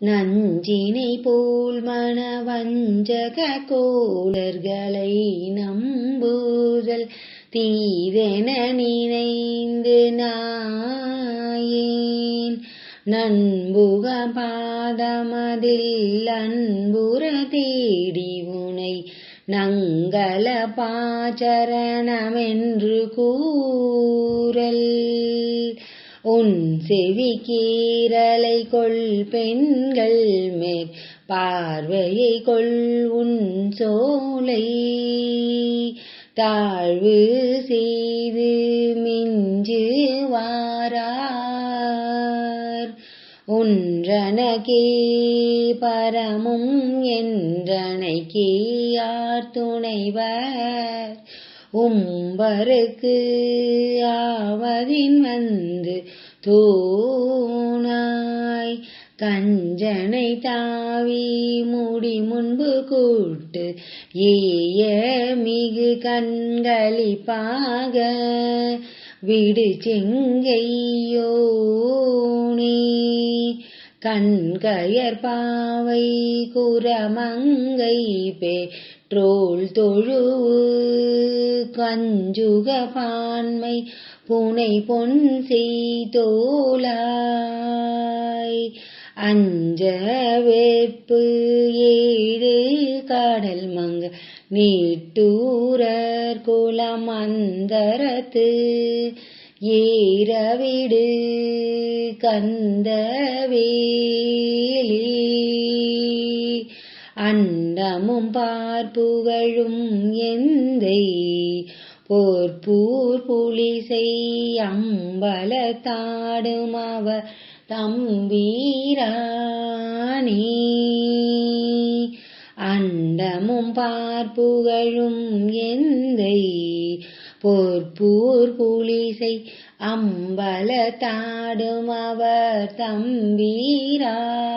நஞ்சினை போல் மணவஞ்சக கோளர்களை நம்பூதல் தீதென நினைந்து நாயேன். நண்புக பாதமதில் அன்புற தேடி உனை நங்கள பாச்சரணமென்று கூறல். உன் செவி கீரலை கொள் பெண்கள் மேற் பார்வையை கொள் உன் சோலை. தாழ்வு செய்து மிஞ்சு வாரார். ஒன்றனகே பரமும் என்றனைக்கே யார் துணைவர்? உம்பருக்கு ஆவதின் வந்து தூணாய் கஞ்சனை தாவி முடி முன்பு கூட்டு ஏய மிகு கண்களிப்பாக விடு செங்கையோனே. கண்கயர் பாவை குரமங்கை பே ட்ரோல் தொழுவு கஞ்சுக பான்மை புனை பொன் செய்தோலாய் அஞ்ச வேப்பு ஏழு கடல் மங்க நீட்டூரர் குலம் அந்தரத்து. ஏறவிடு கந்தவே நாமும் பார்ப்புகழும் எந்தை. போர்பூர் புலிசை அம்பலத்தாடும் அவர் தம்பீரானே அண்டமும் பார்ப்புகழும் எந்தை. போர்பூர் புலிசை அம்பலத்தாடும் அவர் தம்பீரானே